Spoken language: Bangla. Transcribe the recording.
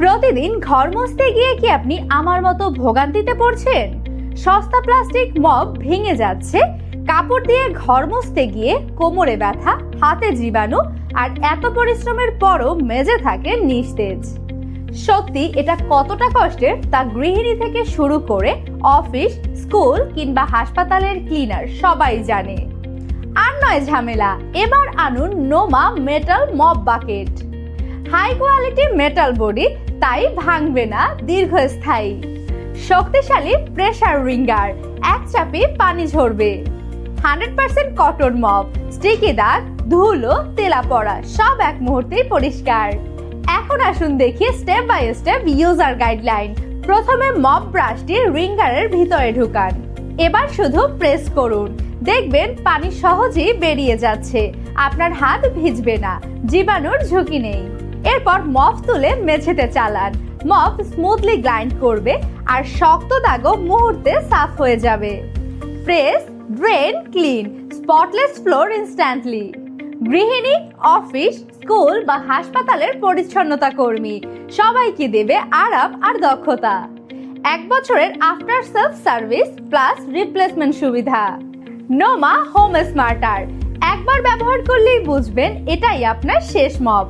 প্রতিদিন ঘর মুছতে গিয়ে কি আপনি আমার মতো ভোগান্তিতে পড়ছেন? সস্তা প্লাস্টিক মগ ভেঙে যাচ্ছে, কাপড় দিয়ে ঘর মুছতে গিয়ে কোমরে ব্যথা, হাতে জীবাণু আর এত পরিশ্রমের পরও মেজে থাকে নিস্তেজ। সত্যি, এটা কতটা কষ্টের তা গৃহিণী থেকে শুরু করে অফিস, স্কুল কিংবা হাসপাতালের ক্লিনার সবাই জানে। আর নয় ঝামেলা, এবার আনুন Noma metal mop bucket. High quality metal body তাই ভাঙবে না দীর্ঘস্থায়ী। শক্তিশালী প্রেসার রিঙ্গার এক চাপে পানি ঝরবে। Hundred percent cotton mop sticky দাগ, ধুলো তেলা পড়া সব এক মুহূর্তেই পরিষ্কার। এখন আসুন দেখি step by step user guideline প্রথমে মপ ব্রাশটি রিঙ্গারের ভিতরে ঢুকান। এবার শুধু প্রেস করুন। দেখবেন পানি সহজেই বেরিয়ে যাচ্ছে। আপনার হাত ভিজবে না। জীবাণুর ঝুঁকি নেই। এরপর মপ তুলে মেঝেতে চালান। মপ স্মুথলি গ্লাইন্ড করবে আর শক্ত দাগও মুহূর্তে সাফ হয়ে যাবে। Press drain clean spotless floor instantly গৃহিণী অফিস স্কুল বা হাসপাতালের পরিচ্ছন্নতা কর্মী, সবাইকে দেবে আরাম আর দক্ষতা। এক বছরের after self service plus replacement সুবিধা। নোমা হোম স্মার্টার একবার ব্যবহার করলেই বুঝবেন এটাই আপনার শেষ মপ